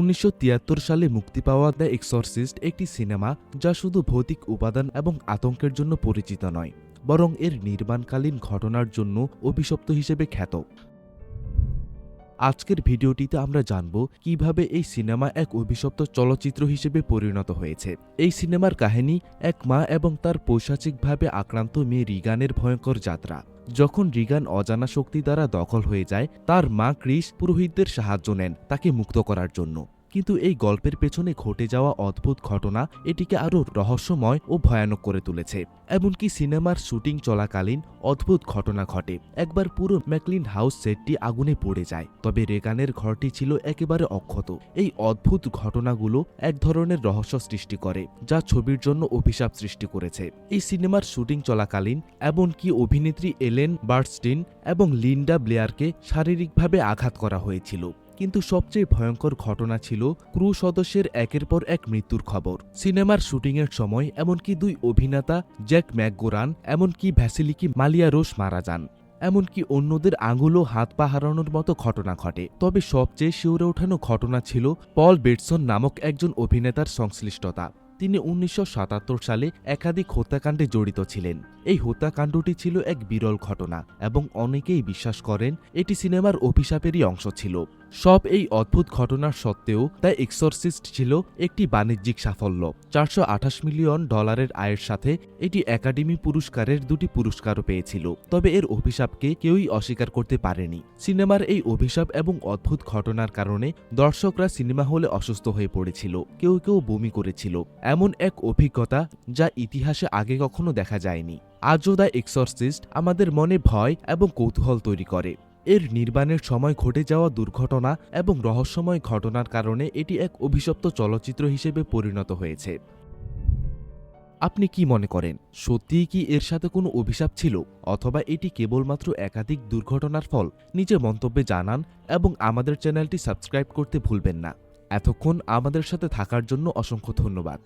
উনিশশো তিয়াত্তর সালে মুক্তি পাওয়া দ্য এক্সরসিস্ট একটি সিনেমা যা শুধু ভৌতিক উপাদান এবং আতঙ্কের জন্য পরিচিত নয়, বরং এর নির্মাণকালীন ঘটনার জন্য অভিশপ্ত হিসেবে খ্যাত। আজকের ভিডিওটিতে আমরা জানব কীভাবে এই সিনেমা এক অভিশপ্ত চলচ্চিত্র হিসেবে পরিণত হয়েছে। এই সিনেমার কাহিনী, এক মা এবং তার পৈশাচিকভাবে আক্রান্ত মেয়ে রিগানের ভয়ঙ্কর যাত্রা। যখন রিগান অজানা শক্তি দ্বারা দখল হয়ে যায়, তার মা ক্রিস পুরোহিতদের সাহায্য নেন তাকে মুক্ত করার জন্য। কিন্তু এই গল্পের পেছনে ঘটে যাওয়া অদ্ভুত ঘটনা এটিকে আরও রহস্যময় ও ভয়ানক করে তুলেছে। এমনকি সিনেমার শুটিং চলাকালীন অদ্ভুত ঘটনা ঘটে। একবার পুরো ম্যাকলিন হাউস সেটটি আগুনে পড়ে যায়। তবে রেগানের ঘরটি ছিল একেবারে অক্ষত। এই অদ্ভুত ঘটনাগুলো এক ধরনের রহস্য সৃষ্টি করে, যা ছবির জন্য অভিশাপ সৃষ্টি করেছে। এই সিনেমার শুটিং চলাকালীন এমনকি অভিনেত্রী এলেন বার্টস্টিন এবং লিন্ডা ব্লেয়ারকে শারীরিকভাবে আঘাত করা হয়েছিল। কিন্তু সবচেয়ে ভয়ঙ্কর ঘটনা ছিল ক্রু সদস্যের একের পর এক মৃত্যুর খবর। সিনেমার শুটিংয়ের সময় এমনকি দুই অভিনেতা, জ্যাক ম্যাকগোরান, এমনকি ভ্যাসিলিকি মালিয়া রোস মারা যান। এমনকি অন্যদের আঙুল ও হাত পা হারানোর মতো ঘটনা ঘটে। তবে সবচেয়ে শিউরে ওঠানো ঘটনা ছিল পল বেটসন নামক একজন অভিনেতার সংশ্লিষ্টতা। তিনি উনিশশো সাতাত্তর সালে একাধিক হত্যাকাণ্ডে জড়িত ছিলেন। এই হত্যাকাণ্ডটি ছিল এক বিরল ঘটনা এবং অনেকেই বিশ্বাস করেন এটি সিনেমার অভিশাপেরই অংশ ছিল। সব এই অদ্ভুত ঘটনার সত্ত্বেও দ্য এক্সরসিস্ট ছিল একটি বাণিজ্যিক সাফল্য। চারশো আঠাশ মিলিয়ন ডলারের আয়ের সাথে এটি একাডেমি পুরস্কারের দুটি পুরস্কারও পেয়েছিল। তবে এর অভিশাপকে কেউই অস্বীকার করতে পারেনি। সিনেমার এই অভিশাপ এবং অদ্ভুত ঘটনার কারণে দর্শকরা সিনেমা হলে অসুস্থ হয়ে পড়েছিল। কেউ কেউ বমি করেছিল। এমন এক অভিজ্ঞতা যা ইতিহাসে আগে কখনো দেখা যায়নি। আজও দ্য এক্সরসিস্ট আমাদের মনে ভয় এবং কৌতূহল তৈরি করে। এর নির্মাণের সময় ঘটে যাওয়া দুর্ঘটনা এবং রহস্যময় ঘটনার কারণে এটি এক অভিশপ্ত চলচ্চিত্র হিসেবে পরিণত হয়েছে। আপনি কি মনে করেন, সত্যিই কি এর সাথে কোনো অভিশাপ ছিল, অথবা এটি কেবলমাত্র একাধিক দুর্ঘটনার ফল? নিচে মন্তব্যে জানান এবং আমাদের চ্যানেলটি সাবস্ক্রাইব করতে ভুলবেন না। এতক্ষণ আমাদের সাথে থাকার জন্য অসংখ্য ধন্যবাদ।